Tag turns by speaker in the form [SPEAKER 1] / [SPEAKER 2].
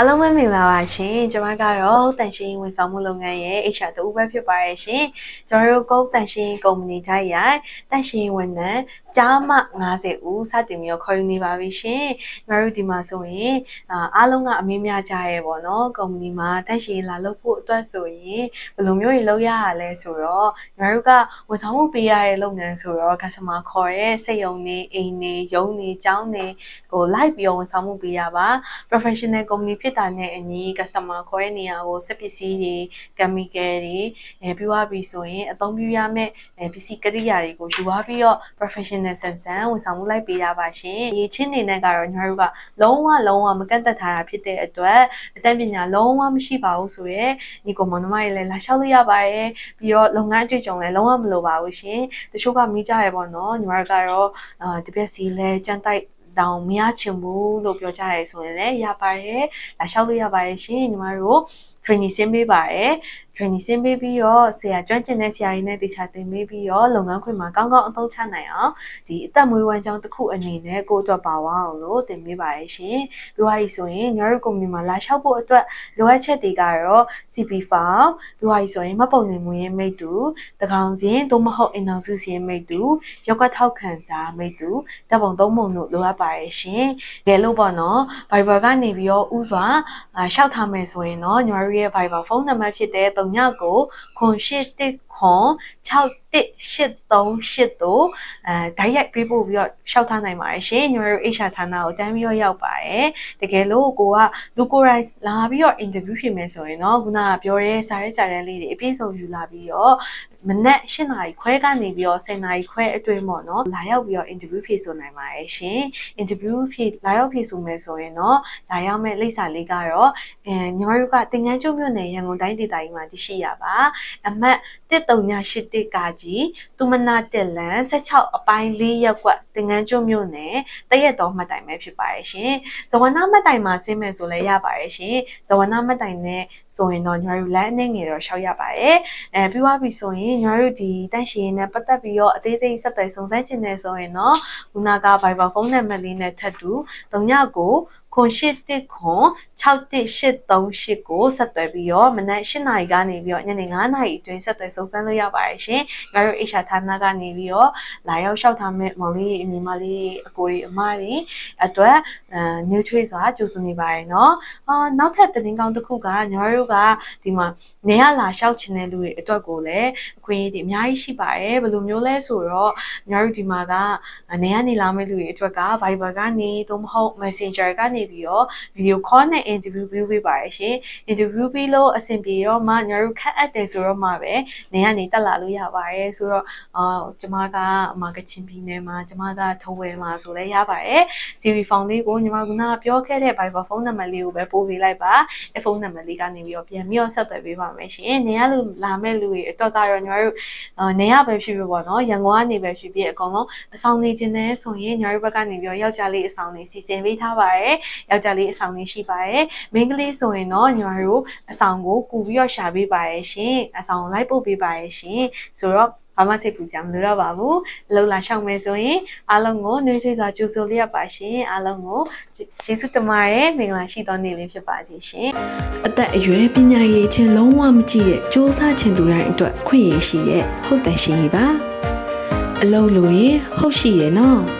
[SPEAKER 1] အားလုံးပဲမင်္ဂလာပါရှင်ကျွန်မကတော့တန်ရှင်းဝန်ဆောင်မှုလုပ်ငန်းရဲ့ HR တူပဲဖြစ်ပါရဲ့ရှင်ကျွန်တော်တို့ကုတ်တန်ရှင်းကုမ္ပဏီတိုင်းရိုင်တန်ရှင်းဝန်ထမ်းကြားမ90ဦးစတင်ပြီးတော့ခေါ်ယူနေပါပြီရှင်ကျွန်တော်တို့ဒီမှာဆိုရင်အာအားလုံးကအမေးများကြရဲပေါ့နော်ကုမ္ပဏီမှာတန်ရှင်းလာလုပ်ဖို့အတွက်ဆိုရင်ဘယ်လိုမျိုးတွေလုပ်ရရလဲဆိုတော့ကျွန်တော်တို့ကဝန်ဆောင်မှုပေးရတဲ့လုပ်ငန်းဆိုတော့ customer ခေါ်ရဲစိတ်ယုံနေအိမ်နေရုံးနေကျောင်းနေကို live ပြီးတော့ဝန်ဆောင်မှုပေးရပါ professional company ဖြစ်တာနဲ့အညီ customer ခေါ်တဲ့နေရာကိုစက်ပစ္စည်းတွေ chemical တွေအဲပြီးသွားပြီဆိုရင်အသုံးပြုရမယ့်အဲပစ္စည်းကိရိယာတွေကိုယူသွားပြီးတော့ professional ဆန်ဆန်ဝန်ဆောင်မှုလိုက်ပေးရပါရှင်။ဒီချင်းနေနဲ့ကတော့ညီမတို့ကလုံးဝလုံးဝမကန့်သက်ထားတာဖြစ်တဲ့အတွက်အတတ်ပညာလုံးဝမရှိပါဘူးဆိုရဲညီကိုမောင်နှမတွေလည်းလာလျှောက်လို့ရပါတယ်ပြီးတော့လုပ်ငန်းအတွေ့အကြုံလည်းလုံးဝမလိုပါဘူးရှင်။တချို့ကမိကြရပေါ့နော်ညီမတို့ကတော့အာတပြက်စီလဲကြမ်းတိုက် တောင်မရချင်ဘူးလို့ပြောကြရဲဆိုရင်လည်းရပါတယ်လာလျှောက်လို့ရပါတယ်ရှင်ညီမတို့ training ဆင်းပေးပါတယ် training ဆင်းပေးပြီးတော့ဆရာကျွမ်းကျင်တဲ့ဆရာကြီးနဲ့တေချာသင်ပေးပြီးတော့လုပ်ငန်းခွင်မှာကောင်းကောင်းအသုံးချနိုင်အောင်ဒီအသက်မွေးဝမ်းကြောင်းတစ်ခုအနေနဲ့ကိုယ့်အတွက်ပါဝအောင်လို့သင်ပေးပါတယ်ရှင်ပြီးသွားပြီဆိုရင်ညီတို့ကုမ္ပဏီမှာလာလျှောက်ဖို့အတွက်လိုအပ်ချက်တွေကတော့ CP file ပြီးသွားပြီဆိုရင်မှတ်ပုံတင်မူရင်းမိတ်တူတကောင်စင်သို့မဟုတ်အိမ်တော်စုစင်မိတ်တူရောက်ကထောက်ခံစာမိတ်တူတပ်ပုံသုံးပုံတို့လိုအပ်ပါတယ်ရှင်တကယ်လို့ပေါ့နော် Viber ကနေပြီးတော့ဥစွာအာရှောက်ထားမယ်ဆိုရင်တော့ညီမတို့ရဲ့ Viber ဖုန်းနံပါတ်ဖြစ်တဲ့39ကိုခွန်8ခွန်6183တို့အဲဓာတ်ရိုက်ပေးပို့ပြီးတော့ရှောက်ထားနိုင်ပါတယ်ရှင်ညီမတို့ HR ဌာနကိုတန်းပြီးတော့ရောက်ပါတယ်တကယ်လို့ကိုကလူကိုယ်တိုင်လာပြီးတော့ interview ဖြစ်မယ်ဆိုရင်တော့ခုနကပြောတဲ့စာရေးစာတန်းလေးတွေအပြည့်စုံယူလာပြီးတော့ မနက်၈နာရီခွဲကနေပြီးတော့10နာရီခွဲအတွင်းပေါ့နော်လာရောက်ပြီးတော့ interview ဖြေဆိုနိုင်ပါတယ်ရှင် interview ဖြေလာရောက်ဖြေဆိုမယ်ဆိုရင်တော့လာရောက်မဲ့လိပ်စာလေးကတော့အဲညီမတို့ကတင်ငန်းကျွန်းမြို့နယ်ရန်ကုန်တိုင်းဒေသကြီးမှာတရှိရပါအမှတ်1381ကကြီးသူမနာတက်လန်16အပိုင်း4ရပ်ကွက်တင်ငန်းကျွန်းမြို့နယ်တရက်တော်မှတ်တိုင်ပဲဖြစ်ပါတယ်ရှင်ဇဝနာမှတ်တိုင်မှာဆင်းမယ်ဆိုလည်းရပါတယ်ရှင်ဇဝနာမှတ်တိုင်နဲ့ဆိုရင်တော့ညီမတို့လမ်းအနေငယ်တော့ရှောက်ရပါတယ်အဲပြီးသွားပြီဆိုရင်ညီမတို့ဒီတန့်ရှင်နဲ့ပတ်သက်ပြီးတော့အသေးသေးဆက်သွယ်စုံစမ်းခြင်းနဲ့ဆိုရင်တော့ခုနက Viber ဖုန်းနံပါတ်လေးနဲ့ထပ်တူ39ကိုခွန်ရှိတစ်ခွန်61838ကိုဆက်သွယ်ပြီးတော့မနက်8နာရီကနေပြီးတော့ညနေ9နာရီအတွင်းဆက်သွယ်စုံစမ်းလို့ရပါတယ်ရှင်။ငါတို့ HR ဌာနကနေပြီးတော့လာရောက်လျှောက်ထားမဲ့မောင်လေးအညီမလေးအကိုကြီးအမတွေအတွက်အဲ new trade ဆိုတာကြိုဆိုနေပါတယ်နော်။အာနောက်ထပ်သတင်းကောင်းတစ်ခုကညီမတို့ကဒီမှာနေရလာလျှောက်ချင်တဲ့လူတွေအတွက်ကိုလည်းအခွင့်အရေးတွေအများကြီးရှိပါတယ်။ဘယ်လိုမျိုးလဲဆိုတော့ညီမတို့ဒီမှာကနေရနေလာမဲ့လူတွေအတွက်က Viber ကနေသို့မဟုတ် Messenger ကနေပြီးတော့ video call နဲ့ interview ပြုပေးပါရရှင် interview ပြီးလို့အဆင်ပြေတော့မှညီတို့ခက်အပ်တယ်ဆိုတော့မှပဲနေကနေတက်လာလို့ရပါတယ်ဆိုတော့အာကျမကမကချင်ပြည်နယ်မှာကျမကထုံးဝဲမှာဆိုလဲရပါတယ် CV form လေးကိုညီမကပြောခဲ့တဲ့ Viber ဖုန်းနံပါတ်လေးကိုပဲပို့ပေးလိုက်ပါအဲဖုန်းနံပါတ်လေးကနေပြီးတော့ပြန်ပြီးတော့ဆက်သွယ်ပေးပါမယ်ရှင်နေရလို့လာမဲ့လူတွေအတွက်ကတော့ညီမတို့နေရပဲဖြစ်ဖြစ်ပေါ့နော်ရန်ကုန်ကနေပဲဖြစ်ဖြစ်အကုန်လုံးအဆောင်နေခြင်းနဲ့ဆိုရင်ညီမတို့ဘက်ကနေပြီးတော့ယောက်ျားလေးအဆောင်နေစီစဉ်ပေးထားပါတယ်ယောက်ျားလေးအဆောင်လေးရှိပါတယ်။မိန်းကလေးဆိုရင်တော့ညီမတို့အဆောင်ကိုကူပြီးတော့ရှာပေးပါရဲ့ရှင်။အဆောင်ကိုလိုက်ပို့ပေးပါရဲ့ရှင်။ဆိုတော့ဘာမှစိတ်ပူစရာမလိုတော့ပါဘူးအလုံးလာရှောက်မယ်ဆိုရင်အားလုံးကိုနှွေးထွေးစွာကြိုဆိုလျက်ပါရှင်အားလုံးကိုကျေးဇူးတင်ပါတယ်မင်္ဂလာရှိသောနေ့လေးဖြစ်ပါစေရှင်
[SPEAKER 2] အသက်အရွယ်ပညာရည်ချင်းလုံးဝမကြည့်ရဲ့စ조사ချင်သူတိုင်းအတွက်ခွင့်ရရှိရဲ့ဟုတ်တယ်ရှင်ကြီးပါအလုံးလို့ရင်ဟုတ်ရှိရဲ့နော်